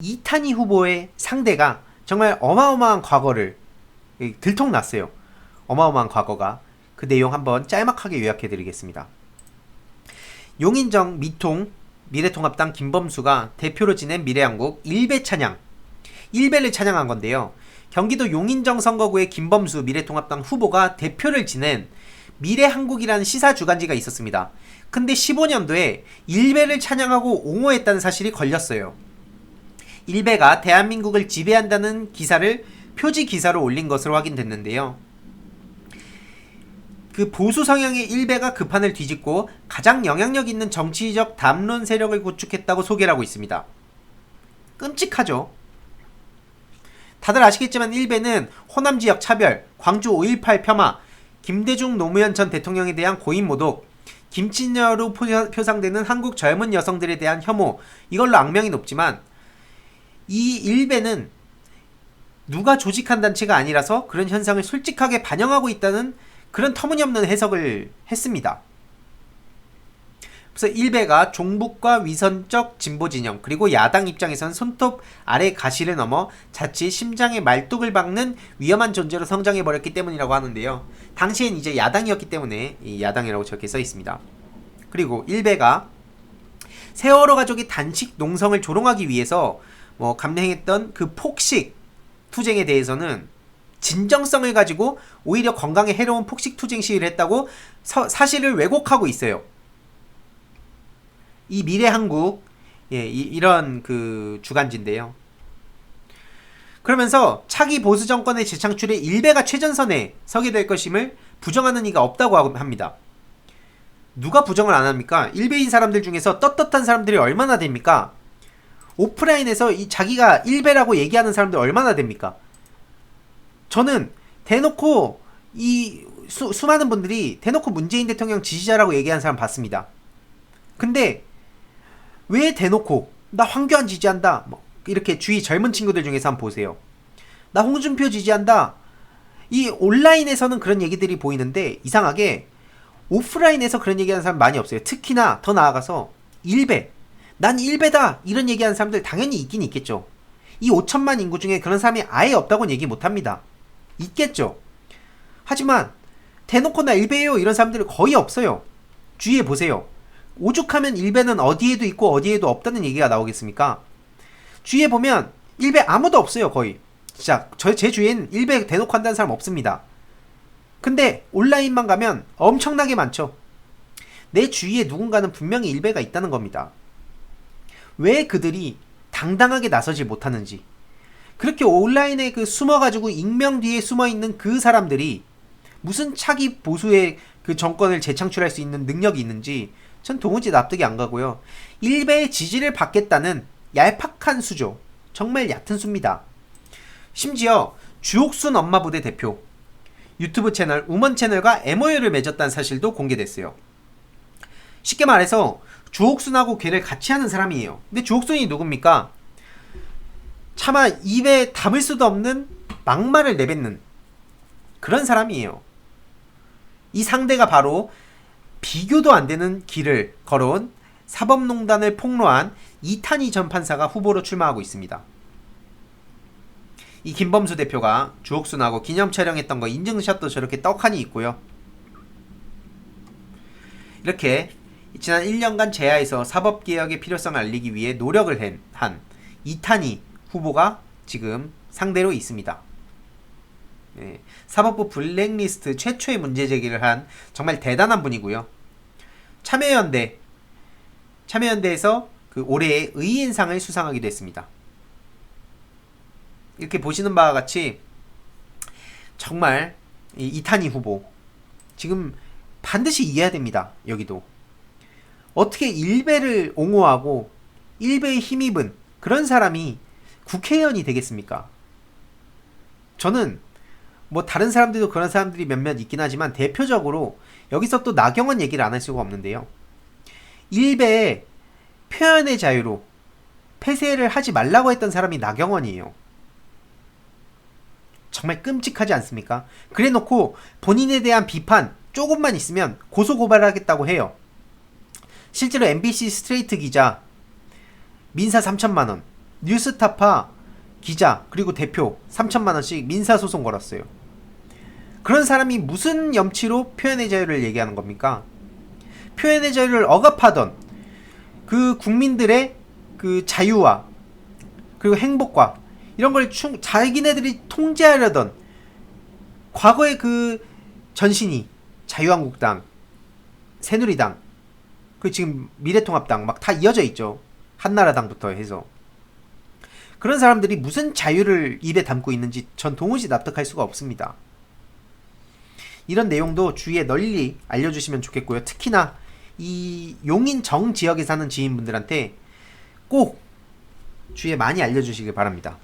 이탄희 후보의 상대가 정말 어마어마한 과거를 이, 들통났어요. 어마어마한 과거가 그 내용 한번 짤막하게 요약해 드리겠습니다. 용인정 미통 미래통합당 김범수가 대표로 지낸 미래한국 1배 찬양 1배를 찬양한 건데요. 경기도 용인정 선거구의 김범수 미래통합당 후보가 대표를 지낸 미래한국이라는 시사 주간지가 있었습니다. 근데 15년도에 1배를 찬양하고 옹호했다는 사실이 걸렸어요. 일베가 대한민국을 지배한다는 기사를 표지 기사로 올린 것으로 확인됐는데요. 그 보수 성향의 일베가 그 판을 뒤집고 가장 영향력 있는 정치적 담론 세력을 구축했다고 소개를 하고 있습니다. 끔찍하죠. 다들 아시겠지만 일베는 호남 지역 차별, 광주 5.18 폄하, 김대중 노무현 전 대통령에 대한 고인 모독, 김친녀로 표- 표상되는 한국 젊은 여성들에 대한 혐오, 이걸로 악명이 높지만 이 일베는 누가 조직한 단체가 아니라서 그런 현상을 솔직하게 반영하고 있다는 그런 터무니없는 해석을 했습니다. 그래서 일베가 종북과 위선적 진보 진영 그리고 야당 입장에선 손톱 아래 가시를 넘어 자칫 심장에 말뚝을 박는 위험한 존재로 성장해 버렸기 때문이라고 하는데요. 당시엔 이제 야당이었기 때문에 이 야당이라고 저렇게 써 있습니다. 그리고 일베가 세월호 가족이 단식 농성을 조롱하기 위해서 뭐 감행했던 그 폭식 투쟁에 대해서는 진정성을 가지고 오히려 건강에 해로운 폭식 투쟁 시위를 했다고 서- 사실을 왜곡하고 있어요. 이 미래 한국 예, 이, 런그 주간지인데요. 그러면서 차기 보수 정권의 재창출에 일베가 최전선에 서게 될 것임을 부정하는 이가 없다고 합니다. 누가 부정을 안 합니까? 일베인 사람들 중에서 떳떳한 사람들이 얼마나 됩니까? 오프라인에서 이 자기가 일베라고 얘기하는 사람들 얼마나 됩니까? 저는 대놓고 이 수, 수많은 분들이 대놓고 문재인 대통령 지지자라고 얘기하는 사람 봤습니다. 근데 왜 대놓고 나 황교안 지지한다 뭐 이렇게 주위 젊은 친구들 중에서 한번 보세요. 나 홍준표 지지한다. 이 온라인에서는 그런 얘기들이 보이는데 이상하게 오프라인에서 그런 얘기하는 사람 많이 없어요. 특히나 더 나아가서 일베 난 일베다 이런 얘기하는 사람들 당연히 있긴 있겠죠. 이 5천만 인구 중에 그런 사람이 아예 없다고는 얘기 못 합니다. 있겠죠. 하지만 대놓고 나 일베예요 이런 사람들이 거의 없어요. 주위에 보세요. 오죽하면 일베는 어디에도 있고 어디에도 없다는 얘기가 나오겠습니까? 주위에 보면 일베 아무도 없어요 거의. 진짜 저 제 주위엔 일베 대놓고 한다는 사람 없습니다. 근데 온라인만 가면 엄청나게 많죠. 내 주위에 누군가는 분명히 일베가 있다는 겁니다. 왜 그들이 당당하게 나서지 못하는지. 그렇게 온라인에 그 숨어가지고 익명 뒤에 숨어 있는 그 사람들이 무슨 차기 보수의 그 정권을 재창출할 수 있는 능력이 있는지 전 도무지 납득이 안 가고요. 일베의 지지를 받겠다는 얄팍한 수죠. 정말 얕은 수입니다. 심지어 주옥순 엄마 부대 대표 유튜브 채널 우먼 채널과 MOU를 맺었다는 사실도 공개됐어요. 쉽게 말해서 주옥순하고 걔를 같이 하는 사람이에요. 근데 주옥순이 누굽니까? 차마 입에 담을 수도 없는 막말을 내뱉는 그런 사람이에요. 이 상대가 바로 비교도 안 되는 길을 걸어온 사법농단을 폭로한 이탄희 전 판사가 후보로 출마하고 있습니다. 이 김범수 대표가 주옥순하고 기념 촬영했던 거 인증샷도 저렇게 떡하니 있고요. 이렇게 지난 1년간 제야에서 사법개혁의 필요성을 알리기 위해 노력을 한- 한 이탄희 후보가 지금 상대로 있습니다. 예, 사법부 블랙리스트 최초의 문제 제기를 한 정말 대단한 분이고요. 참여연대 참여연대에서 그 올해의 의인상을 수상하기도 했습니다. 이렇게 보시는 바와 같이 정말 이 이탄희 후보 지금 반드시 이해해야 됩니다. 여기도 어떻게 일베를 옹호하고 일베에 힘입은 그런 사람이 국회의원이 되겠습니까? 저는 뭐 다른 사람들도 그런 사람들이 몇몇 있긴 하지만 대표적으로 여기서 또 나경원 얘기를 안 할 수가 없는데요. 일베에 표현의 자유로 폐쇄를 하지 말라고 했던 사람이 나경원이에요. 정말 끔찍하지 않습니까? 그래 놓고 본인에 대한 비판 조금만 있으면 고소고발하겠다고 해요. 실제로 MBC 스트레이트 기자 민사 3천만 원, 뉴스타파 기자 그리고 대표 3천만 원씩 민사 소송 걸었어요. 그런 사람이 무슨 염치로 표현의 자유를 얘기하는 겁니까? 표현의 자유를 억압하던 그 국민들의 그 자유와 그리고 행복과 이런 걸 충, 자기네들이 통제하려던 과거의 그 전신이 자유한국당, 새누리당, 그 지금 미래통합당 막 다 이어져 있죠. 한나라당부터 해서 그런 사람들이 무슨 자유를 입에 담고 있는지 전 도무지 납득할 수가 없습니다. 이런 내용도 주위에 널리 알려주시면 좋겠고요. 특히나 이 용인 정 지역에 사는 지인분들한테 꼭 주위에 많이 알려주시길 바랍니다.